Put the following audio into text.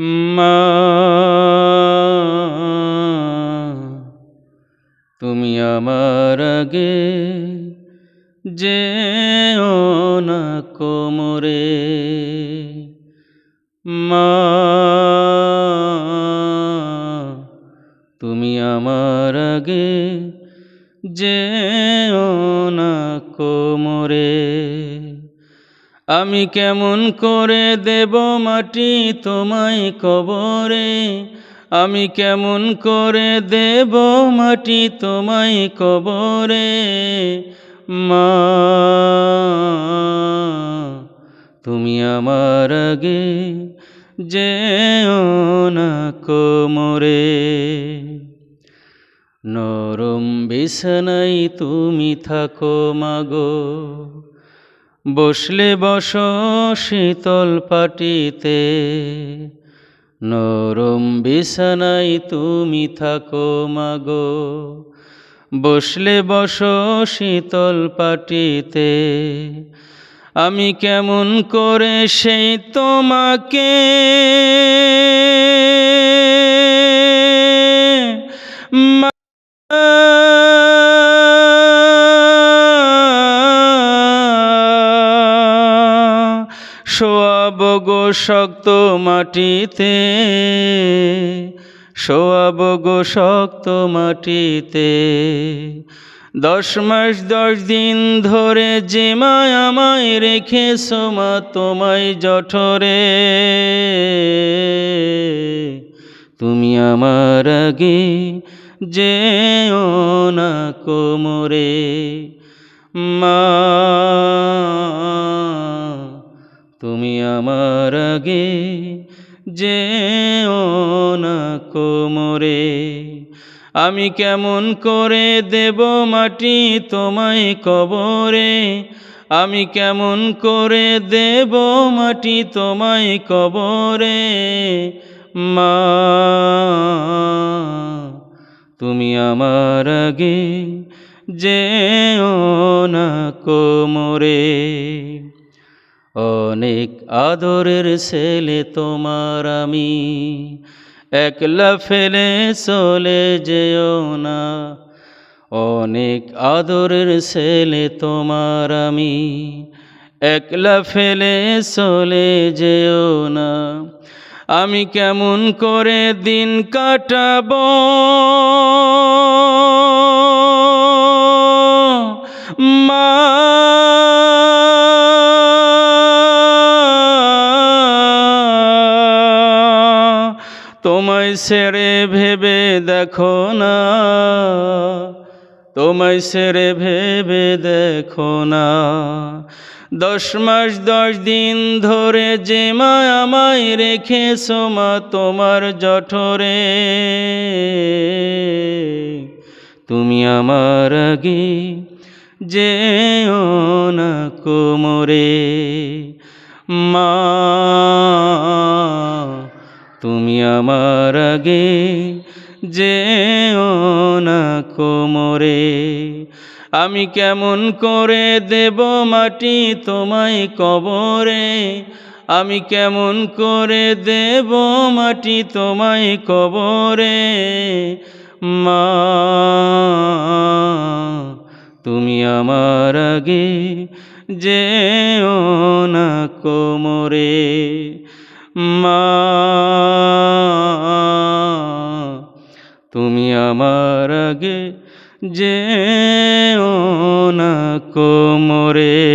মা। তুমি আমার আগে যে না কোমরে। মা। তুমি আমার আগে যে না কোমরে। আমি কেমন করে দেব মাটি তোমায় কবরে? আমি কেমন করে দেব মাটি তোমায় কবরে? মা, তুমি আমার আগে যে না কোমরে। নরম বিছানাই তুমি থাকো মাগো। বসলে বস শীতল পাটিতে, নরম বিছানাই তুমি থাকো মাগো। বসলে বস শীতল পাটিতে, আমি কেমন করে সেই তোমাকে? মা শোয়াব গো শক্ত মাটিতে, শোয়াব গো শক্ত মাটিতে। দশ মাস, দশ দিন ধরে যে মায় আমায় রেখে সোমা তোমায় জঠরে। তুমি আমার আগে যে না কোমরে। মা তুমি আমার আগে যে না কোমরে। আমি কেমন করে দেব মাটি তোমায় কবরে? আমি কেমন করে দেব মাটি তোমায় কবরে? মা, তুমি আমার আগে যে না কোমরে। অনেক আদরের ছেলে তোমার আমি। একলা ফেলে চলে যেও না। অনেক আদরের ছেলে তোমার আমি। একলা ফেলে চলে যেও না। আমি কেমন করে দিন কাটাব? ছেড়ে ভেবে দেখো না। তোমায় ছেড়ে ভেবে দেখো না। দশ মাস, দশ দিন ধরে যে মা আমায় রেখেছো মা, তোমার জঠরে। তুমি আমার আগে যে না কোমরে। মা তুমি আমার আগে যে না কোমরে। আমি কেমন করে দেব মাটি তোমায় কবরে? আমি কেমন করে দেব মাটি তোমায় কবরে? মা, তুমি আমার আগে যে না কোমরে। মা তুমি আমার আগে যে না কোমরে।